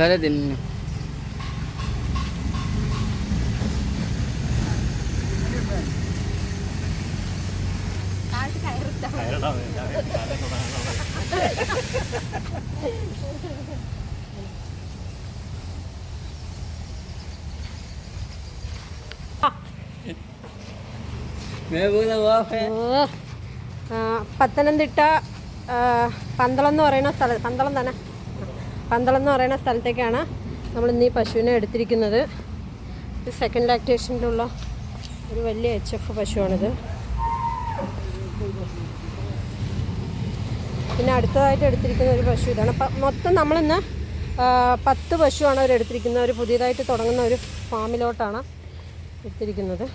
മസാല തിന്നു मैं बोला हुआ है ഓ, ആ, പത്തനംതിട്ട ആ, പന്തളം എന്ന് പറയുന്ന സ്ഥലം പന്തളം തന്നെ പന്തളം എന്ന് പറയുന്ന സ്ഥലത്തേക്കാണ് നമ്മൾ ഇന്ന് ഈ പശുവിനെ എടുത്തിരിക്കുന്നത്. ഇത് സെക്കൻഡ് ലാക്ടേഷനിലുള്ള ഒരു വലിയ എച്ച് എഫ് പശുവാണിത്. പിന്നെ അടുത്തതായിട്ട് എടുത്തിരിക്കുന്ന ഒരു പശു ഇതാണ്. അപ്പം മൊത്തം നമ്മളിന്ന് പത്ത് പശുവാണ് അവർ എടുത്തിരിക്കുന്നത്. ഒരു പുതിയതായിട്ട് തുടങ്ങുന്ന ഒരു ഫാമിലോട്ടാണ് എടുത്തിരിക്കുന്നത്.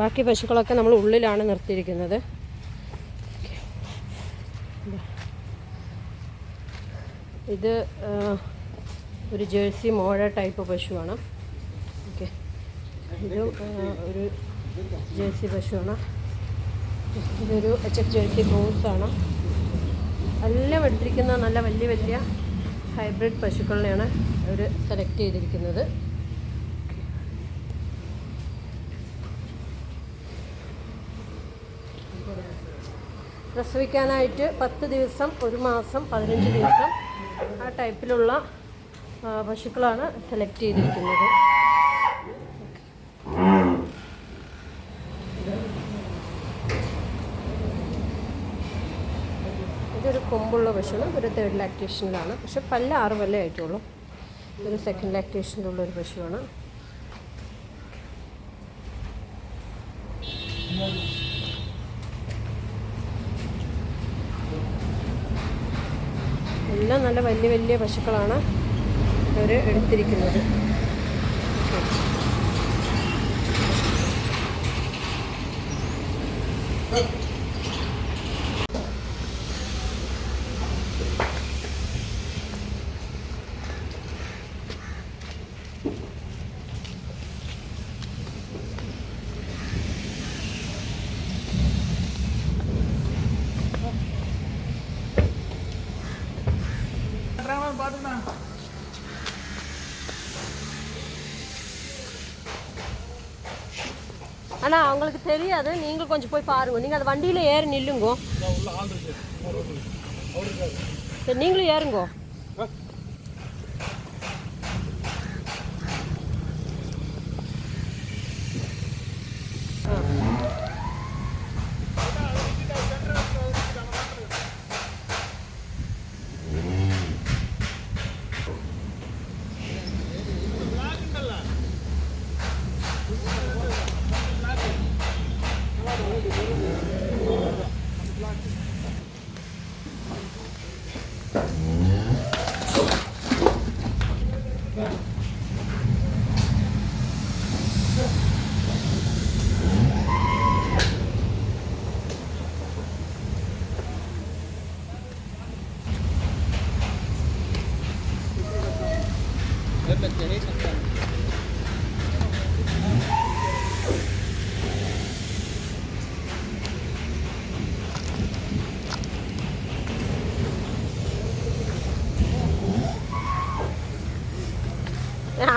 ബാക്കി പശുക്കളൊക്കെ നമ്മൾ ഉള്ളിലാണ് നിർത്തിയിരിക്കുന്നത്. ഇത് ഒരു ജേഴ്സി മോഴ ടൈപ്പ് പശുവാണ്. ഓക്കെ. ഇതും ഒരു ജേഴ്സി പശുവാണ്. ഇതൊരു എച്ച് എഫ് ജേഴ്സി ക്രോസാണ് എല്ലാം എടുത്തിരിക്കുന്ന നല്ല വലിയ വലിയ ഹൈബ്രിഡ് പശുക്കളിനെയാണ് അവർ സെലക്ട് ചെയ്തിരിക്കുന്നത്. പ്രസവിക്കാനായിട്ട് പത്ത് ദിവസം ഒരു മാസം പതിനഞ്ച് ദിവസം ആ ടൈപ്പിലുള്ള പശുക്കളാണ് സെലക്ട് ചെയ്തിരിക്കുന്നത്. ഇതൊരു കൊമ്പുള്ള പശുവാണ്. ഒരു തേർഡ് ലാക്ടേഷനിലാണ് പക്ഷെ പല്ല ആറ് പല്ലേ ആയിട്ടുള്ളൂ. ഇതൊരു സെക്കൻഡ് ലാക്ടേഷനിലുള്ള ഒരു പശുവാണ്. എല്ലാം നല്ല വലിയ വലിയ പശുക്കളാണ് അവർ എടുത്തിരിക്കുന്നത്. அண்ணா உங்களுக்கு தெரியாது. நீங்கள் கொஞ்சம் போய் பாருங்க. நீங்கள் அந்த வண்டியில் ஏறி நில்லுங்கோ. சரி நீங்களும் ஏறுங்கோ.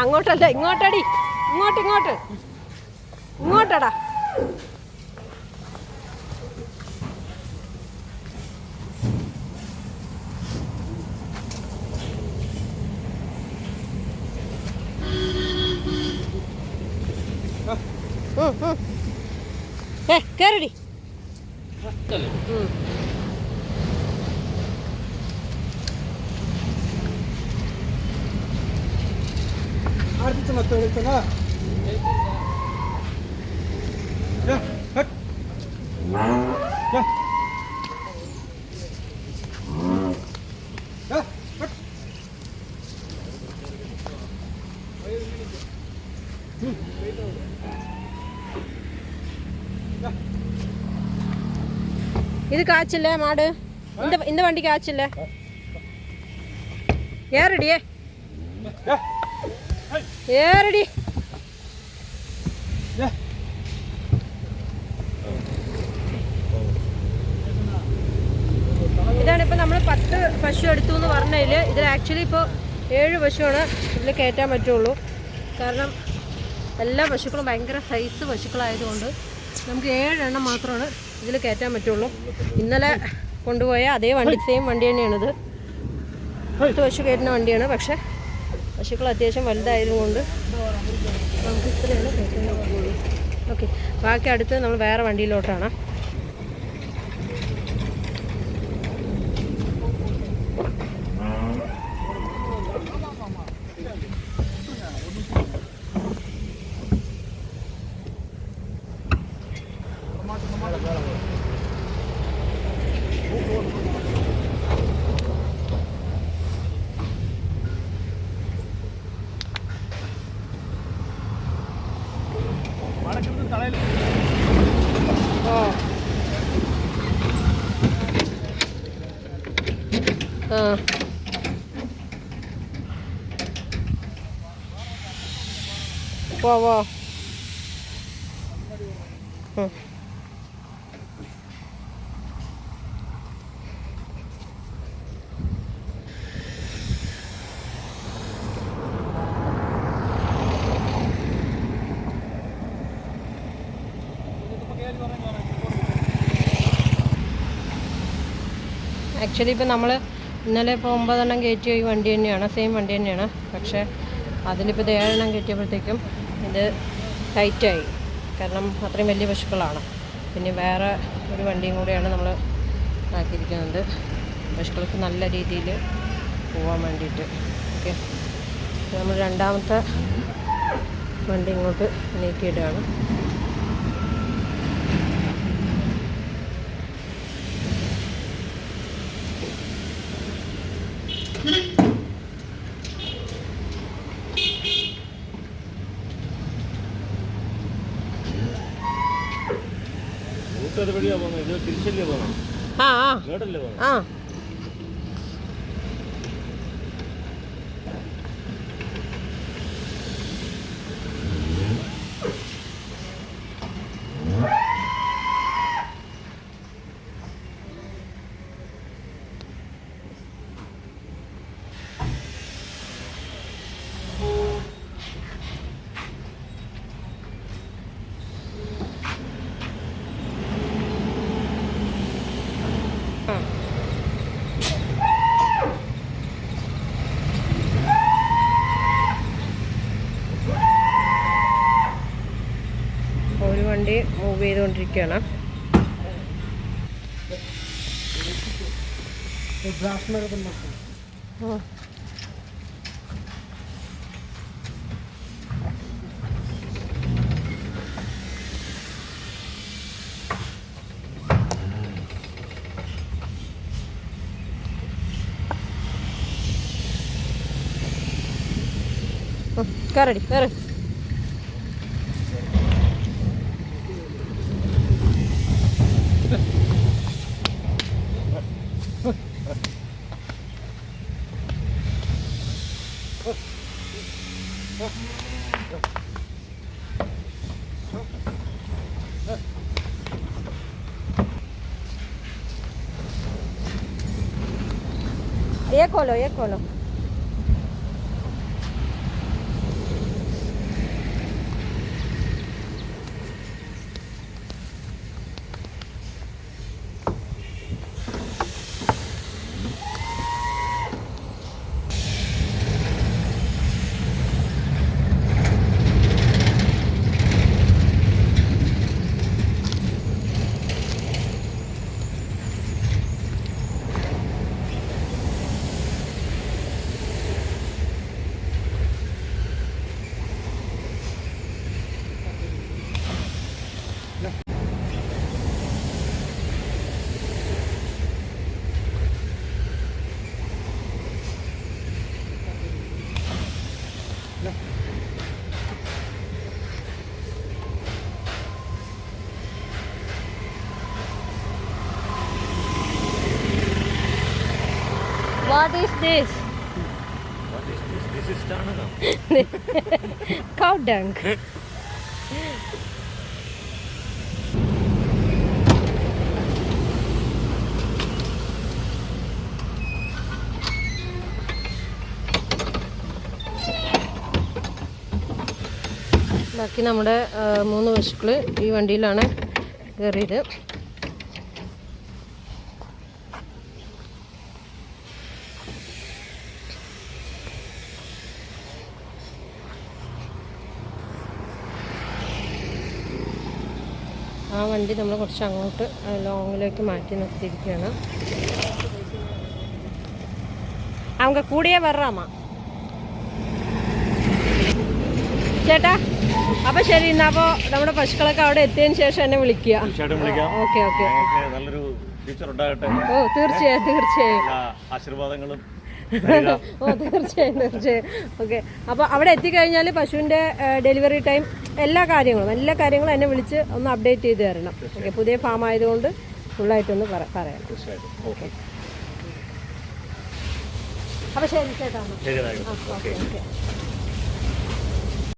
അങ്ങോട്ടല്ല ഇങ്ങോട്ടടി. ഇങ്ങോട്ട് ഇങ്ങോട്ട്. ഇങ്ങോട്ടടാ. ഏ കയറടി ಆಡ್ತಿತ್ತು ಮತ್ತೆ ಹೇಳ್ತಾನ ಯಾ, ಹಟ್. ಯಾ. ಯಾ, ಹಟ್. இது காய்ச்சல மாடு இந்த இந்த வண்டி காய்ச்சல ஏறடியே ഏറടി. ഇതാണ് ഇപ്പൊ നമ്മൾ പത്ത് പശു എടുത്തു എന്ന് പറഞ്ഞതിൽ. ഇതിൽ ആക്ച്വലി ഇപ്പൊ ഏഴ് പശുവാണ് ഇതിൽ കയറ്റാൻ പറ്റുള്ളൂ. കാരണം എല്ലാ പശുക്കളും ഭയങ്കര സൈസ് പശുക്കളായതുകൊണ്ട് നമുക്ക് ഏഴെണ്ണം മാത്രമാണ് ഇതിൽ കയറ്റാൻ പറ്റുള്ളൂ. ഇന്നലെ കൊണ്ടുപോയ അതേ വണ്ടി സെയിം വണ്ടി തന്നെയാണിത്. പത്ത് പശു കയറ്റുന്ന വണ്ടിയാണ്. പക്ഷേ പശുക്കൾ അത്യാവശ്യം വലുതായതുകൊണ്ട് നമുക്ക് ഇത്രയാണ് ഓക്കെ. ബാക്കി അടുത്ത് നമ്മൾ വേറെ വണ്ടിയിലോട്ടാണ്. ഓ ആ ആക്ച്വലി ഇപ്പോൾ നമ്മൾ ഇന്നലെ ഇപ്പോൾ ഒമ്പതെണ്ണം കയറ്റിയ ഈ വണ്ടി തന്നെയാണ് സെയിം വണ്ടി തന്നെയാണ്. പക്ഷേ അതിലിപ്പോൾ ഏഴെണ്ണം കയറ്റിയപ്പോഴത്തേക്കും ഇത് ടൈറ്റായി. കാരണം അത്രയും വലിയ പശുക്കളാണ്. പിന്നെ വേറെ ഒരു വണ്ടിയും കൂടെയാണ് നമ്മൾ ആക്കിയിരിക്കുന്നത്. പശുക്കൾക്ക് നല്ല രീതിയിൽ പോകാൻ വേണ്ടിയിട്ട്. ഓക്കെ. നമ്മൾ രണ്ടാമത്തെ വണ്ടി ഇങ്ങോട്ട് നീക്കിയിടുകയാണ്. ആ ആ. kennen. Het draagt me op de matten. Y de colo, y colo. What is this? What is this? This is Tanana. Cow dung. ബാക്കി നമ്മുടെ മൂന്ന് പശുക്കൾ ഈ വണ്ടിയിലാണ് കയറിയത് ആ വണ്ടി നമ്മൾ കുറച്ച് അങ്ങോട്ട് ലോങ്ങിലേക്ക് മാറ്റി നിർത്തിയിരിക്കുകയാണ് அவங்க കൂടിയേ വരാമാ ചേട്ടാ അപ്പൊ ശരി എന്നാ അപ്പൊ നമ്മുടെ പശുക്കളൊക്കെ അവിടെ എത്തിയതിന് ശേഷം എന്നെ വിളിക്കുക തീർച്ചയായിട്ടും വിളിക്കാം ഓക്കെ ഓക്കെ ഞങ്ങൾക്ക് നല്ലൊരു ഫ്യൂച്ചർ ഉണ്ടാകട്ടെ ഓ തീർച്ചയായും തീർച്ചയായും എല്ലാ ആശീർവാദങ്ങളും തരിക. ഓ തീർച്ചയായും തീർച്ചയായും. ഓക്കെ അപ്പോൾ അവിടെ എത്തിക്കഴിഞ്ഞാൽ പശുവിന്റെ ഡെലിവറി ടൈം എല്ലാ കാര്യങ്ങളും എല്ലാ കാര്യങ്ങളും എന്നെ വിളിച്ച് ഒന്ന് അപ്ഡേറ്റ് ചെയ്ത് തരണം. ഓക്കെ പുതിയ ഫാം ആയതുകൊണ്ട് ഫുള്ളായിട്ടൊന്ന് പറ പറയാം. അപ്പൊ ഓക്കെ അപ്പോൾ ശരി ചേട്ടാ ഓക്കെ ഓക്കെ.